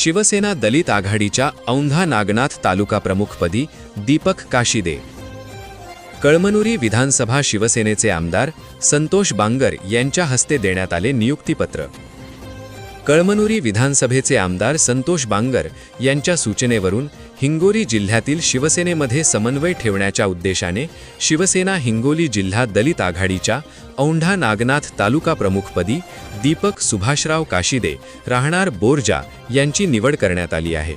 शिवसेना दलित आघाडीच्या औंधा नागनाथ तालुका प्रमुखपदी दीपक काशिदे. कळमनुरी विधानसभा शिवसेनेचे आमदार संतोष बांगर यांच्या हस्ते देण्यात आले नियुक्तीपत्र. कळमनुरी विधानसभेचे आमदार संतोष बांगर यांच्या सूचनेवरून हिंगोली जिल्ह्यातील शिवसेनेमध्ये समन्वय ठेवण्याच्या उद्देशाने शिवसेना हिंगोली जिल्हा दलित आघाडीच्या औंढा नागनाथ तालुका प्रमुखपदी दीपक सुभाषराव काशिदे राहणार बोरजा यांची निवड करण्यात आली आहे.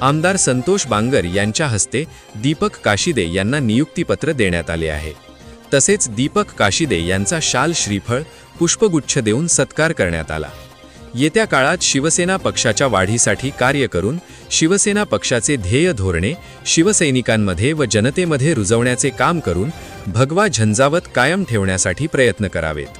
आमदार संतोष बांगर यांच्या हस्ते दीपक काशिदे यांना नियुक्तीपत्र देण्यात आले आहे. तसेच दीपक काशिदे यांचा शाल श्रीफळ पुष्पगुच्छ देऊन सत्कार करण्यात आला. येत्या काळात शिवसेना पक्षाच्या वाढीसाठी कार्य करून शिवसेना पक्षाचे ध्येय धोरणे शिवसैनिकांमध्ये व जनतेमध्ये रुजवण्याचे काम करून भगवा झंझावत कायम ठेवण्यासाठी प्रयत्न करावेत.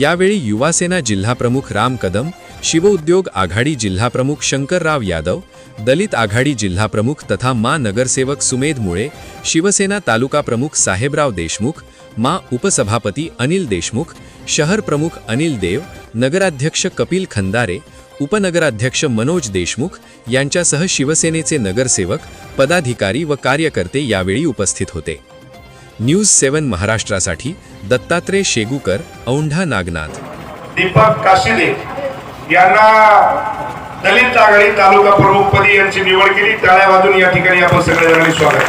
यावेळी युवासेना जिल्हाप्रमुख राम कदम शिवउद्योग आघाडी जिल्हाप्रमुख शंकरराव यादव दलित आघाडी जिल्हाप्रमुख तथा मा नगरसेवक सुमेध मुळे शिवसेना तालुका प्रमुख साहेबराव देशमुख मा उपसभापती अनिल देशमुख शहर प्रमुख अनिल देव नगराध्यक्ष कपिल खंदारे उपनगराध्यक्ष मनोज देशमुख यांच्यासह शिवसेनेचे नगरसेवक पदाधिकारी व कार्यकर्ते यावेळी उपस्थित होते. न्यूज सेवन महाराष्ट्रासाठी दत्तात्रय शेगुकर औंढा नागनाथ. दीपक काशिदे यांना दलित आघाडी तालुका प्रमुखपदी यांची निवड केली. टाळ्या वाजून या ठिकाणी आपण सगळ्या जणांनी स्वागत